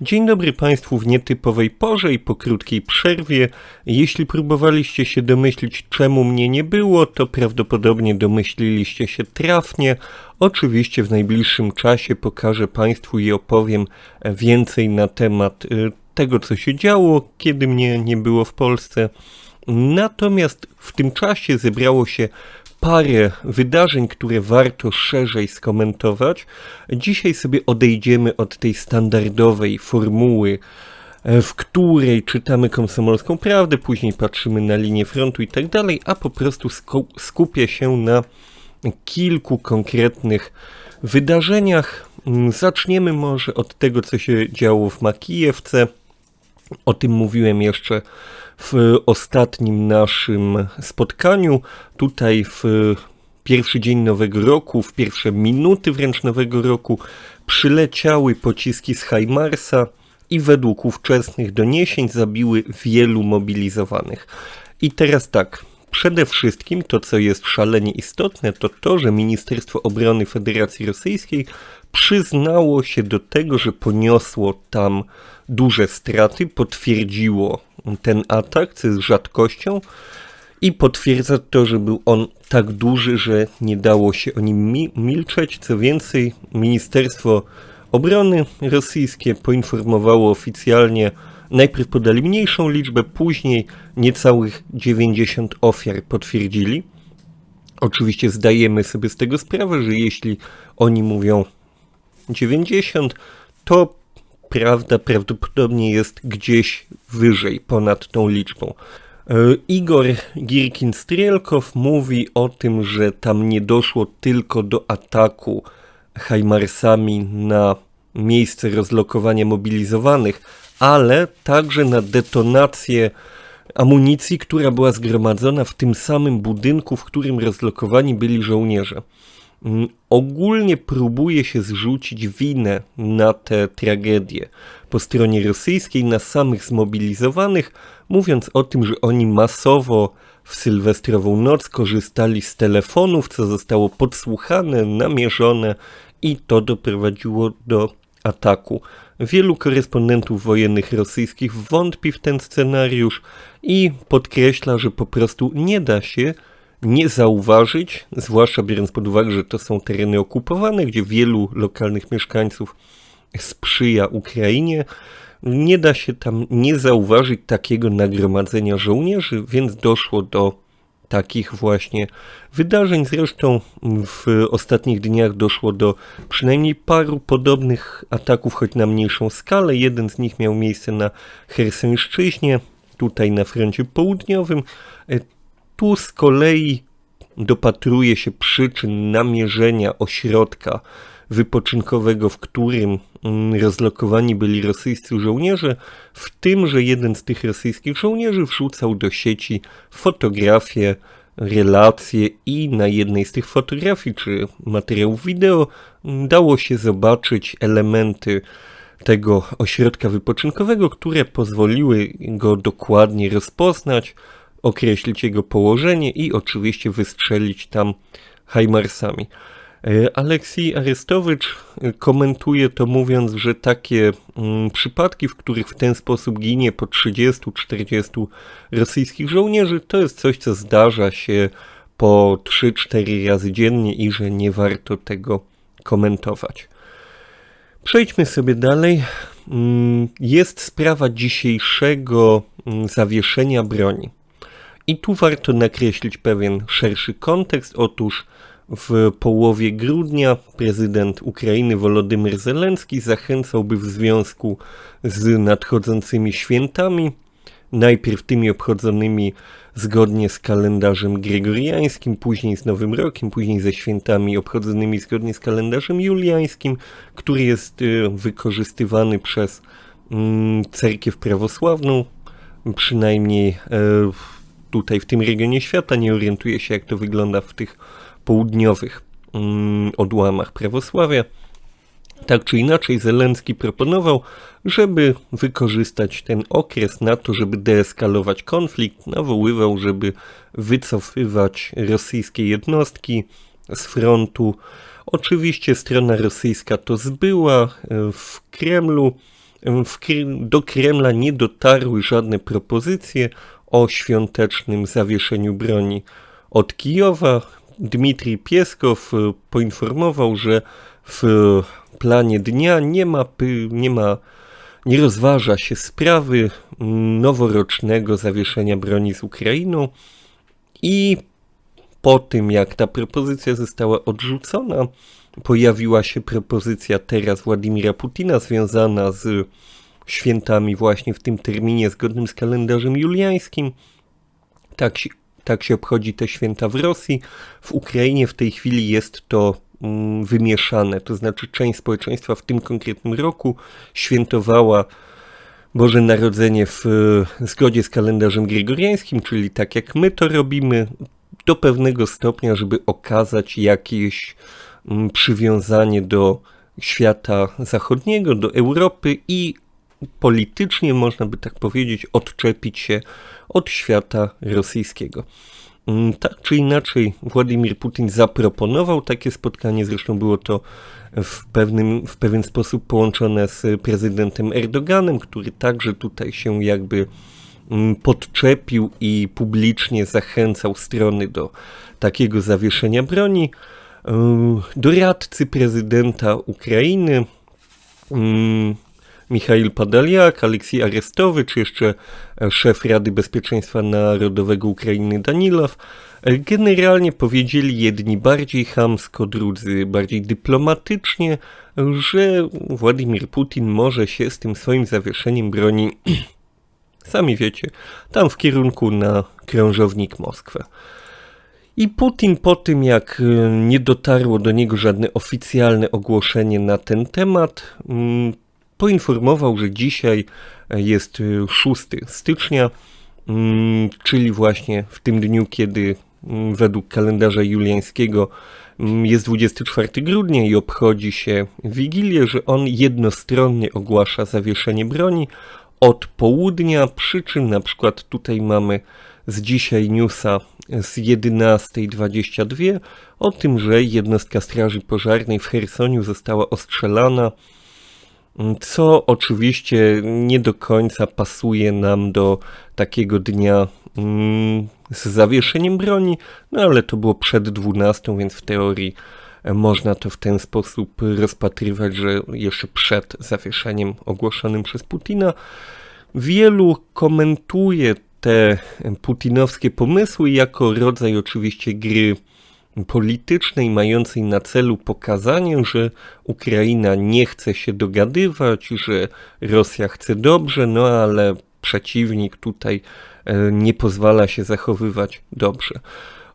Dzień dobry Państwu w nietypowej porze i po krótkiej przerwie. Jeśli próbowaliście się domyślić, czemu mnie nie było, to prawdopodobnie domyśliliście się trafnie. Oczywiście w najbliższym czasie pokażę Państwu i opowiem więcej na temat y, tego, co się działo, kiedy mnie nie było w Polsce. Natomiast w tym czasie zebrało się parę wydarzeń, które warto szerzej skomentować. Dzisiaj sobie odejdziemy od tej standardowej formuły, e, w której czytamy komsomolską prawdę, później patrzymy na linię frontu i tak dalej, a po prostu skupię się na kilku konkretnych wydarzeniach. Mm, zaczniemy może od tego, co się działo w Makijewce. O tym mówiłem jeszcze w ostatnim naszym spotkaniu. Tutaj w pierwszy dzień nowego roku, w pierwsze minuty wręcz nowego roku przyleciały pociski z Hajmarsa i według ówczesnych doniesień zabiły wielu mobilizowanych. I teraz tak, przede wszystkim to, co jest szalenie istotne, to to, że Ministerstwo Obrony Federacji Rosyjskiej przyznało się do tego, że poniosło tam duże straty, potwierdziło ten atak, co jest rzadkością i potwierdza to, że był on tak duży, że nie dało się o nim mi milczeć. Co więcej, Ministerstwo Obrony rosyjskie poinformowało oficjalnie, najpierw podali mniejszą liczbę, później niecałych 90 ofiar potwierdzili. Oczywiście zdajemy sobie z tego sprawę, że jeśli oni mówią 90, to prawda prawdopodobnie jest gdzieś wyżej, ponad tą liczbą. E, Igor Girkin-Strielkow mówi o tym, że tam nie doszło tylko do ataku Hajmarsami na miejsce rozlokowania mobilizowanych, ale także na detonację amunicji, która była zgromadzona w tym samym budynku, w którym rozlokowani byli żołnierze. Mm, ogólnie próbuje się zrzucić winę na tę tragedię po stronie rosyjskiej, na samych zmobilizowanych, mówiąc o tym, że oni masowo w sylwestrową noc korzystali z telefonów, co zostało podsłuchane, namierzone i to doprowadziło do ataku. Wielu korespondentów wojennych rosyjskich wątpi w ten scenariusz i podkreśla, że po prostu nie da się nie zauważyć, zwłaszcza biorąc pod uwagę, że to są tereny okupowane, gdzie wielu lokalnych mieszkańców sprzyja Ukrainie. Nie da się tam nie zauważyć takiego nagromadzenia żołnierzy, więc doszło do takich właśnie wydarzeń. Zresztą w ostatnich dniach doszło do przynajmniej paru podobnych ataków, choć na mniejszą skalę. Jeden z nich miał miejsce na Hersońszczyźnie, tutaj na froncie południowym. Tu z kolei dopatruje się przyczyn namierzenia ośrodka wypoczynkowego, w którym mm, rozlokowani byli rosyjscy żołnierze, w tym, że jeden z tych rosyjskich żołnierzy wrzucał do sieci fotografie, relacje i na jednej z tych fotografii czy materiałów wideo mm, dało się zobaczyć elementy tego ośrodka wypoczynkowego, które pozwoliły go dokładnie rozpoznać, określić jego położenie i oczywiście wystrzelić tam Hajmarsami. E, Aleksiej Arestowicz e, komentuje to mówiąc, że takie mm, przypadki, w których w ten sposób ginie po 30-40 rosyjskich żołnierzy, to jest coś, co zdarza się po 3-4 razy dziennie i że nie warto tego komentować. Przejdźmy sobie dalej. Mm, jest sprawa dzisiejszego mm, zawieszenia broni. I tu warto nakreślić pewien szerszy kontekst. Otóż w połowie grudnia prezydent Ukrainy Wolodymyr Zelenski zachęcałby w związku z nadchodzącymi świętami, najpierw tymi obchodzonymi zgodnie z kalendarzem gregoriańskim, później z Nowym Rokiem, później ze świętami obchodzonymi zgodnie z kalendarzem juliańskim, który jest y, wykorzystywany przez mm, cerkiew prawosławną, przynajmniej e, tutaj w tym regionie świata, nie orientuję się jak to wygląda w tych południowych mm, odłamach prawosławia. Tak czy inaczej, Zelenski proponował, żeby wykorzystać ten okres na to, żeby deeskalować konflikt. Nawoływał, żeby wycofywać rosyjskie jednostki z frontu. Oczywiście strona rosyjska to zbyła. W Kremlu do Kremla nie dotarły żadne propozycje o świątecznym zawieszeniu broni od Kijowa. Dmitrij Pieskow poinformował, że w planie dnia nie ma, nie ma nie rozważa się sprawy noworocznego zawieszenia broni z Ukrainą i po tym jak ta propozycja została odrzucona, pojawiła się propozycja teraz Władimira Putina związana z świętami właśnie w tym terminie zgodnym z kalendarzem juliańskim. Tak tak się obchodzi te święta w Rosji. W Ukrainie w tej chwili jest to mm, wymieszane, to znaczy część społeczeństwa w tym konkretnym roku świętowała Boże Narodzenie w zgodzie z kalendarzem gregoriańskim, czyli tak jak my to robimy, do pewnego stopnia, żeby okazać jakieś przywiązanie do świata zachodniego, do Europy i politycznie, można by tak powiedzieć, odczepić się od świata rosyjskiego. Tak czy inaczej, Władimir Putin zaproponował takie spotkanie, zresztą było to w, pewnym, w pewien sposób połączone z prezydentem Erdoganem, który także tutaj się jakby podczepił i publicznie zachęcał strony do takiego zawieszenia broni. Doradcy prezydenta Ukrainy, Michail Padaliak, Aleksiej Arestowy, czy jeszcze szef Rady Bezpieczeństwa Narodowego Ukrainy Danilow, generalnie powiedzieli jedni bardziej chamsko, drudzy bardziej dyplomatycznie, że Władimir Putin może się z tym swoim zawieszeniem broni, sami wiecie, tam w kierunku na krążownik Moskwę. I Putin po tym, jak nie dotarło do niego żadne oficjalne ogłoszenie na ten temat, mm, poinformował, że dzisiaj jest 6 stycznia, mm, czyli właśnie w tym dniu, kiedy mm, według kalendarza juliańskiego jest 24 grudnia i obchodzi się Wigilię, że on jednostronnie ogłasza zawieszenie broni od południa, przy czym na przykład tutaj mamy z dzisiaj newsa z 11.22 o tym, że jednostka Straży Pożarnej w Hersoniu została ostrzelana co oczywiście nie do końca pasuje nam do takiego dnia mm, z zawieszeniem broni, no ale to było przed 12, więc w teorii e, można to w ten sposób rozpatrywać, że jeszcze przed zawieszeniem ogłoszonym przez Putina. Wielu komentuje te putinowskie pomysły jako rodzaj oczywiście gry politycznej mającej na celu pokazanie, że Ukraina nie chce się dogadywać, że Rosja chce dobrze, no ale przeciwnik tutaj e, nie pozwala się zachowywać dobrze.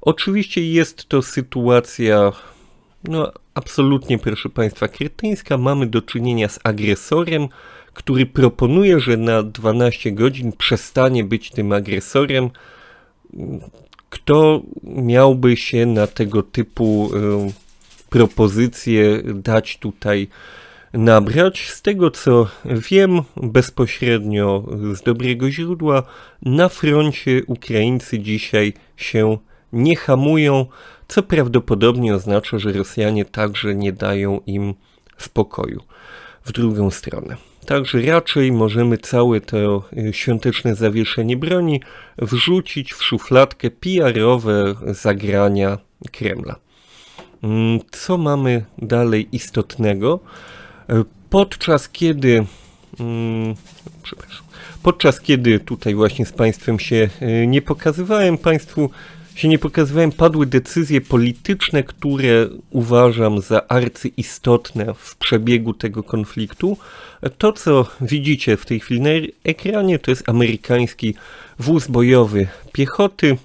Oczywiście jest to sytuacja, no absolutnie, proszę Państwa, krytyńska. Mamy do czynienia z agresorem, który proponuje, że na 12 godzin przestanie być tym agresorem kto miałby się na tego typu y, propozycje dać tutaj nabrać. Z tego co wiem bezpośrednio z dobrego źródła, na froncie Ukraińcy dzisiaj się nie hamują, co prawdopodobnie oznacza, że Rosjanie także nie dają im spokoju w drugą stronę. Także raczej możemy całe to y, świąteczne zawieszenie broni wrzucić w szufladkę PR-owe zagrania Kremla. Mm, co mamy dalej istotnego? Y, podczas kiedy mm, przepraszam, podczas kiedy tutaj właśnie z Państwem się y, nie pokazywałem, Państwu się nie pokazywałem, padły decyzje polityczne, które uważam za arcyistotne w przebiegu tego konfliktu. To, co widzicie w tej chwili na ekranie, to jest amerykański wóz bojowy piechoty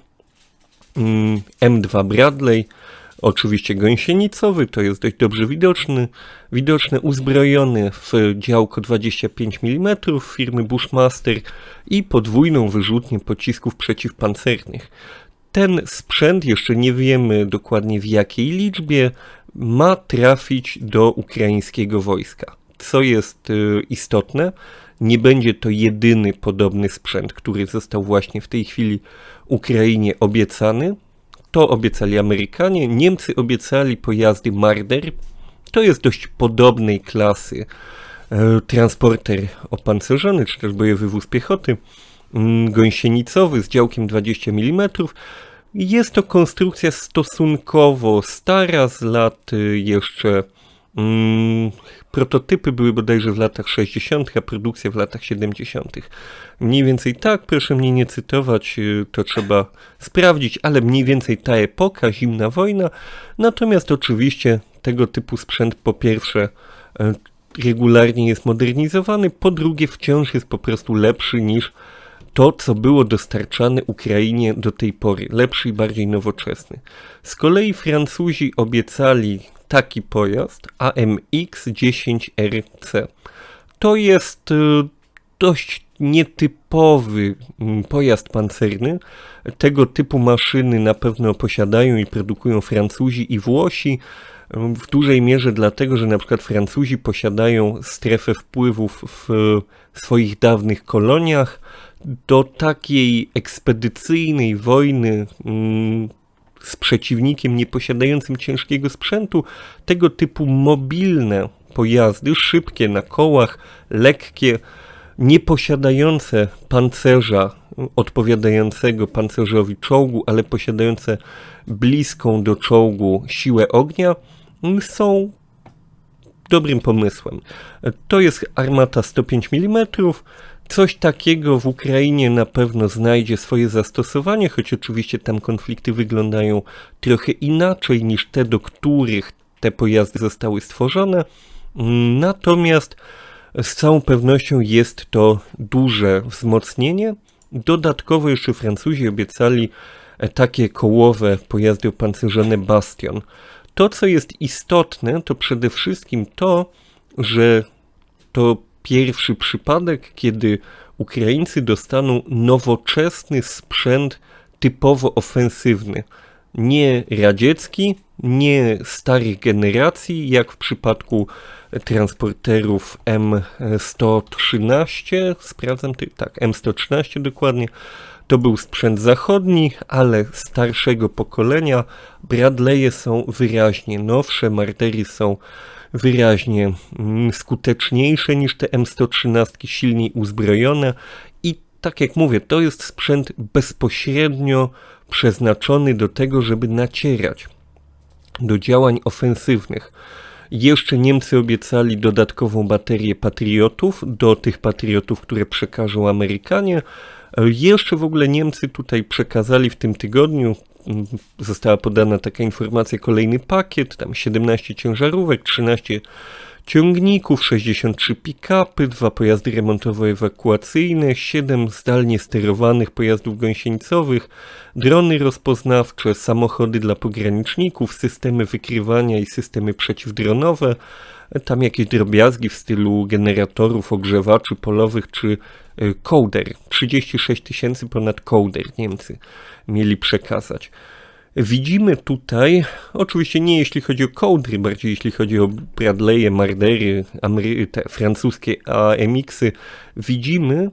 M2 mm, Bradley, oczywiście gąsienicowy, to jest dość dobrze widoczny, widoczny, uzbrojony w działko 25 mm firmy Bushmaster i podwójną wyrzutnię pocisków przeciwpancernych ten sprzęt, jeszcze nie wiemy dokładnie w jakiej liczbie, ma trafić do ukraińskiego wojska. Co jest y, istotne, nie będzie to jedyny podobny sprzęt, który został właśnie w tej chwili Ukrainie obiecany. To obiecali Amerykanie, Niemcy obiecali pojazdy Marder. To jest dość podobnej klasy e, transporter opancerzony, czy też bojowy wóz piechoty, gąsienicowy z działkiem 20 mm. Jest to konstrukcja stosunkowo stara, z lat y, jeszcze mm, prototypy były bodajże w latach 60., a produkcja w latach 70. Mniej więcej tak, proszę mnie nie cytować, y, to trzeba sprawdzić, ale mniej więcej ta epoka, zimna wojna. Natomiast oczywiście tego typu sprzęt po pierwsze y, regularnie jest modernizowany, po drugie wciąż jest po prostu lepszy niż to, co było dostarczane Ukrainie do tej pory, lepszy i bardziej nowoczesny. Z kolei Francuzi obiecali taki pojazd AMX-10RC. To jest y, dość nietypowy mm, pojazd pancerny. Tego typu maszyny na pewno posiadają i produkują Francuzi i Włosi. W dużej mierze dlatego, że na przykład Francuzi posiadają strefę wpływów w swoich dawnych koloniach. Do takiej ekspedycyjnej wojny mm, z przeciwnikiem nieposiadającym ciężkiego sprzętu, tego typu mobilne pojazdy, szybkie na kołach, lekkie, nieposiadające pancerza odpowiadającego pancerzowi czołgu, ale posiadające bliską do czołgu siłę ognia, są dobrym pomysłem. To jest armata 105 mm. Coś takiego w Ukrainie na pewno znajdzie swoje zastosowanie, choć oczywiście tam konflikty wyglądają trochę inaczej niż te, do których te pojazdy zostały stworzone. Natomiast z całą pewnością jest to duże wzmocnienie. Dodatkowo jeszcze Francuzi obiecali takie kołowe pojazdy opancerzone Bastion. To, co jest istotne, to przede wszystkim to, że to pierwszy przypadek, kiedy Ukraińcy dostaną nowoczesny sprzęt typowo ofensywny. Nie radziecki, nie starych generacji, jak w przypadku transporterów M113, sprawdzam, tak, M113 dokładnie, to był sprzęt zachodni, ale starszego pokolenia. Bradley'e są wyraźnie nowsze, Mardery są wyraźnie mm, skuteczniejsze niż te M113, silniej uzbrojone i tak jak mówię, to jest sprzęt bezpośrednio przeznaczony do tego, żeby nacierać do działań ofensywnych. Jeszcze Niemcy obiecali dodatkową baterię patriotów do tych patriotów, które przekażą Amerykanie. Jeszcze w ogóle Niemcy tutaj przekazali w tym tygodniu, została podana taka informacja, kolejny pakiet, tam 17 ciężarówek, 13 ciągników, 63 pick-upy, dwa pojazdy remontowo-ewakuacyjne, 7 zdalnie sterowanych pojazdów gąsieńcowych, drony rozpoznawcze, samochody dla pograniczników, systemy wykrywania i systemy przeciwdronowe, tam jakieś drobiazgi w stylu generatorów, ogrzewaczy polowych czy kołder. 36 tysięcy ponad kołder Niemcy mieli przekazać. Widzimy tutaj, oczywiście nie jeśli chodzi o kołdry, bardziej jeśli chodzi o Bradley'e, Mardery, te francuskie AMX-y, widzimy,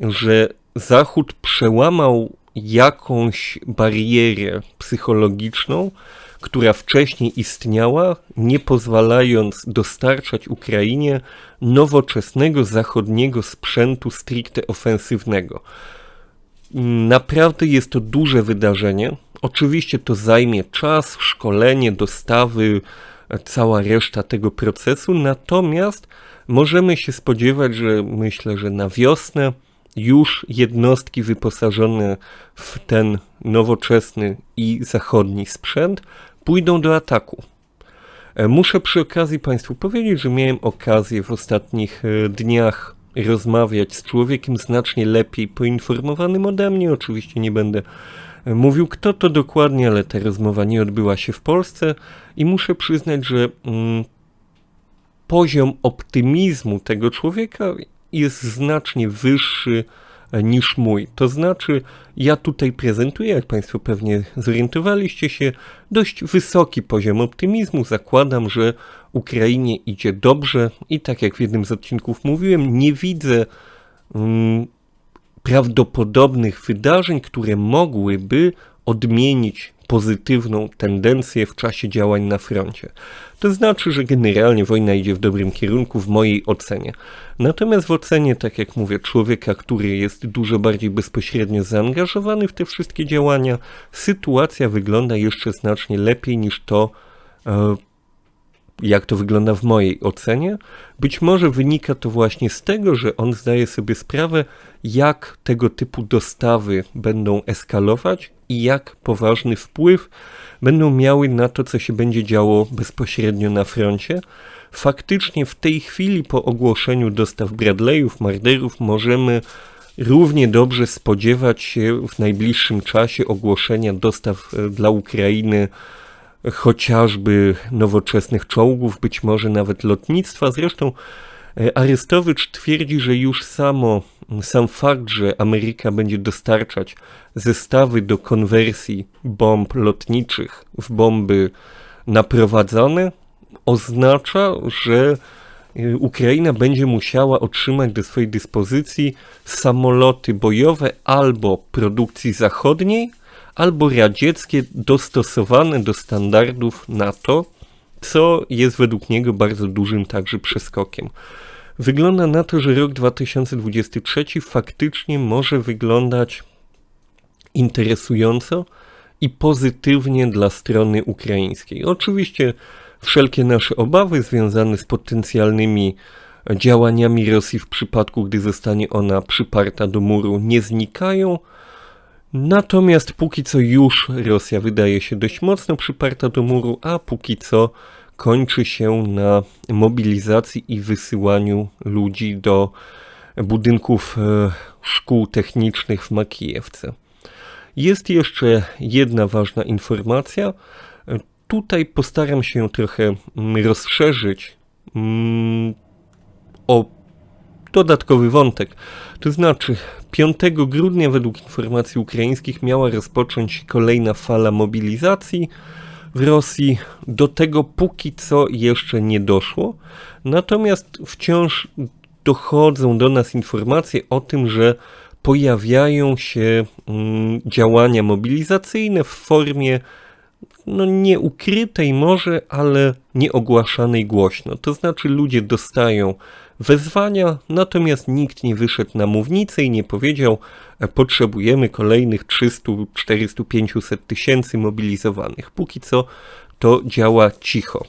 że Zachód przełamał jakąś barierę psychologiczną, która wcześniej istniała, nie pozwalając dostarczać Ukrainie nowoczesnego zachodniego sprzętu stricte ofensywnego. Naprawdę jest to duże wydarzenie. Oczywiście to zajmie czas, szkolenie, dostawy, cała reszta tego procesu, natomiast możemy się spodziewać, że myślę, że na wiosnę już jednostki wyposażone w ten nowoczesny i zachodni sprzęt pójdą do ataku. E, muszę przy okazji Państwu powiedzieć, że miałem okazję w ostatnich e, dniach rozmawiać z człowiekiem znacznie lepiej poinformowanym ode mnie. Oczywiście nie będę e, mówił, kto to dokładnie, ale ta rozmowa nie odbyła się w Polsce i muszę przyznać, że mm, poziom optymizmu tego człowieka jest znacznie wyższy niż mój. To znaczy, ja tutaj prezentuję, jak Państwo pewnie zorientowaliście się, dość wysoki poziom optymizmu. Zakładam, że Ukrainie idzie dobrze i tak jak w jednym z odcinków mówiłem, nie widzę um, prawdopodobnych wydarzeń, które mogłyby odmienić pozytywną tendencję w czasie działań na froncie. To znaczy, że generalnie wojna idzie w dobrym kierunku w mojej ocenie. Natomiast w ocenie, tak jak mówię, człowieka, który jest dużo bardziej bezpośrednio zaangażowany w te wszystkie działania, sytuacja wygląda jeszcze znacznie lepiej niż to, e, jak to wygląda w mojej ocenie. Być może wynika to właśnie z tego, że on zdaje sobie sprawę, jak tego typu dostawy będą eskalować i jak poważny wpływ będą miały na to, co się będzie działo bezpośrednio na froncie. Faktycznie w tej chwili po ogłoszeniu dostaw Bradleyów, Marderów możemy równie dobrze spodziewać się w najbliższym czasie ogłoszenia dostaw e, dla Ukrainy chociażby nowoczesnych czołgów, być może nawet lotnictwa. Zresztą Arystowicz twierdzi, że już samo, sam fakt, że Ameryka będzie dostarczać zestawy do konwersji bomb lotniczych w bomby naprowadzone, oznacza, że e, Ukraina będzie musiała otrzymać do swojej dyspozycji samoloty bojowe albo produkcji zachodniej, albo radzieckie dostosowane do standardów NATO, co jest według niego bardzo dużym także przeskokiem. Wygląda na to, że rok 2023 faktycznie może wyglądać interesująco i pozytywnie dla strony ukraińskiej. Oczywiście wszelkie nasze obawy związane z potencjalnymi działaniami Rosji w przypadku, gdy zostanie ona przyparta do muru, nie znikają. Natomiast póki co już Rosja wydaje się dość mocno przyparta do muru, a póki co kończy się na mobilizacji i wysyłaniu ludzi do budynków e, szkół technicznych w Makijewce. Jest jeszcze jedna ważna informacja. Tutaj postaram się trochę mm, rozszerzyć mm, dodatkowy wątek. To znaczy, 5 grudnia, według informacji ukraińskich, miała rozpocząć kolejna fala mobilizacji w Rosji. Do tego póki co jeszcze nie doszło. Natomiast wciąż dochodzą do nas informacje o tym, że pojawiają się mm, działania mobilizacyjne w formie no nieukrytej może, ale nieogłaszanej głośno. To znaczy ludzie dostają wezwania, natomiast nikt nie wyszedł na mównicę i nie powiedział, e, potrzebujemy kolejnych 300, 400, 500 tysięcy mobilizowanych. Póki co to działa cicho.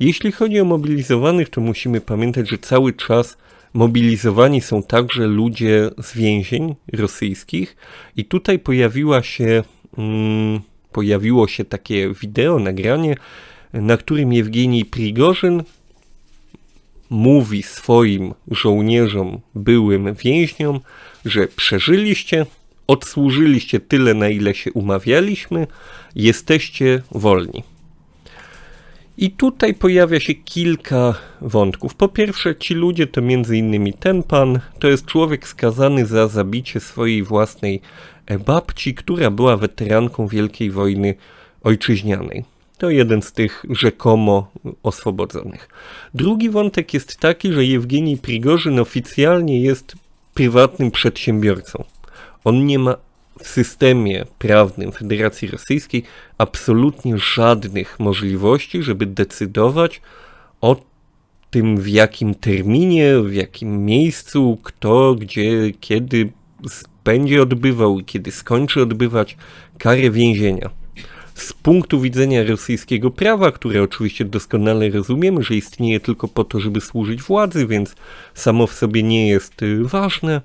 Jeśli chodzi o mobilizowanych, to musimy pamiętać, że cały czas mobilizowani są także ludzie z więzień rosyjskich i tutaj pojawiła się, mm, pojawiło się takie wideo, nagranie, na którym Jewgenij Prigorzyn mówi swoim żołnierzom, byłym więźniom, że przeżyliście, odsłużyliście tyle, na ile się umawialiśmy, jesteście wolni. I tutaj pojawia się kilka wątków. Po pierwsze, ci ludzie to między innymi ten pan, to jest człowiek skazany za zabicie swojej własnej babci, która była weteranką Wielkiej Wojny Ojczyźnianej. To jeden z tych rzekomo oswobodzonych. Drugi wątek jest taki, że Jewgenij Prigorzyn oficjalnie jest prywatnym przedsiębiorcą. On nie ma w systemie prawnym Federacji Rosyjskiej absolutnie żadnych możliwości, żeby decydować o tym, w jakim terminie, w jakim miejscu, kto, gdzie, kiedy będzie odbywał i kiedy skończy odbywać karę więzienia z punktu widzenia rosyjskiego prawa, które oczywiście doskonale rozumiemy, że istnieje tylko po to, żeby służyć władzy, więc samo w sobie nie jest y, ważne.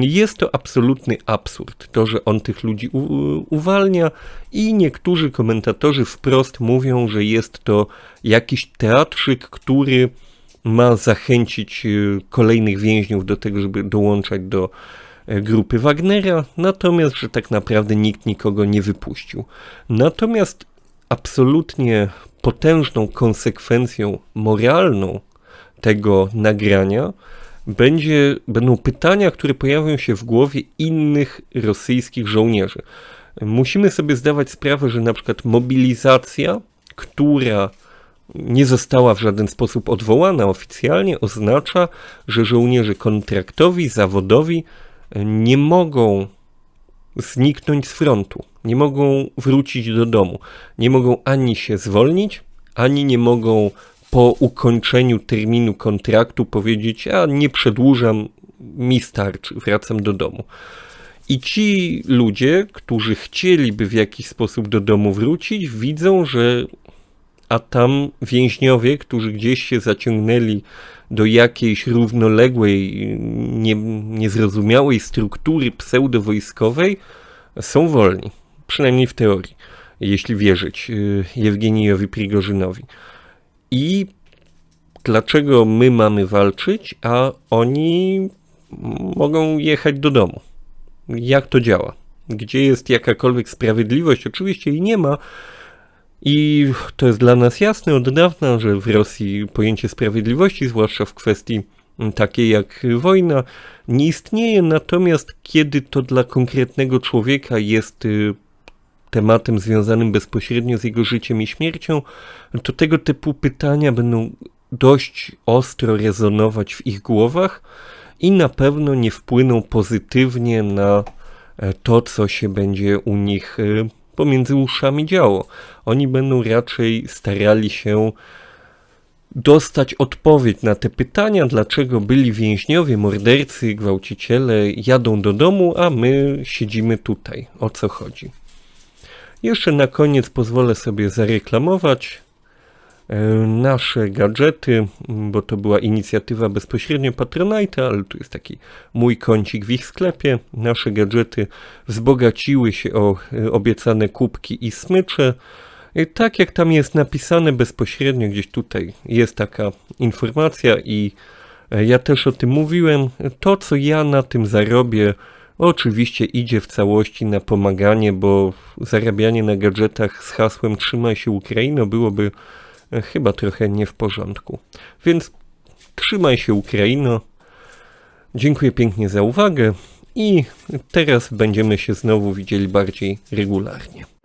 Jest to absolutny absurd, to, że on tych ludzi uwalnia, i niektórzy komentatorzy wprost mówią, że jest to jakiś teatrzyk, który ma zachęcić y, kolejnych więźniów do tego, żeby dołączać do grupy Wagnera, natomiast, że tak naprawdę nikt nikogo nie wypuścił. Natomiast absolutnie potężną konsekwencją moralną tego nagrania będzie, będą pytania, które pojawią się w głowie innych rosyjskich żołnierzy. Musimy sobie zdawać sprawę, że na przykład mobilizacja, która nie została w żaden sposób odwołana oficjalnie, oznacza, że żołnierze kontraktowi, zawodowi nie mogą zniknąć z frontu. Nie mogą wrócić do domu. Nie mogą ani się zwolnić, ani nie mogą po ukończeniu terminu kontraktu powiedzieć: A nie przedłużam, mi starczy, wracam do domu. I ci ludzie, którzy chcieliby w jakiś sposób do domu wrócić, widzą, że a tam więźniowie, którzy gdzieś się zaciągnęli do jakiejś równoległej, nie, niezrozumiałej struktury pseudowojskowej, są wolni. Przynajmniej w teorii, jeśli wierzyć y, Jewgenijowi Prigorzynowi. I dlaczego my mamy walczyć, a oni mogą jechać do domu? Jak to działa? Gdzie jest jakakolwiek sprawiedliwość? Oczywiście jej nie ma, i to jest dla nas jasne od dawna, że w Rosji pojęcie sprawiedliwości, zwłaszcza w kwestii takiej jak wojna, nie istnieje, natomiast kiedy to dla konkretnego człowieka jest y, tematem związanym bezpośrednio z jego życiem i śmiercią, to tego typu pytania będą dość ostro rezonować w ich głowach i na pewno nie wpłyną pozytywnie na e, to, co się będzie u nich y, pomiędzy uszami działo. Oni będą raczej starali się dostać odpowiedź na te pytania, dlaczego byli więźniowie, mordercy, gwałciciele jadą do domu, a my siedzimy tutaj. O co chodzi? Jeszcze na koniec pozwolę sobie zareklamować nasze gadżety, bo to była inicjatywa bezpośrednio Patronite, ale tu jest taki mój kącik w ich sklepie. Nasze gadżety wzbogaciły się o e, obiecane kubki i smycze. I tak jak tam jest napisane bezpośrednio, gdzieś tutaj jest taka informacja i e, ja też o tym mówiłem. To, co ja na tym zarobię, oczywiście idzie w całości na pomaganie, bo zarabianie na gadżetach z hasłem Trzymaj się Ukraino byłoby chyba trochę nie w porządku. Więc trzymaj się Ukraino. Dziękuję pięknie za uwagę i teraz będziemy się znowu widzieli bardziej regularnie.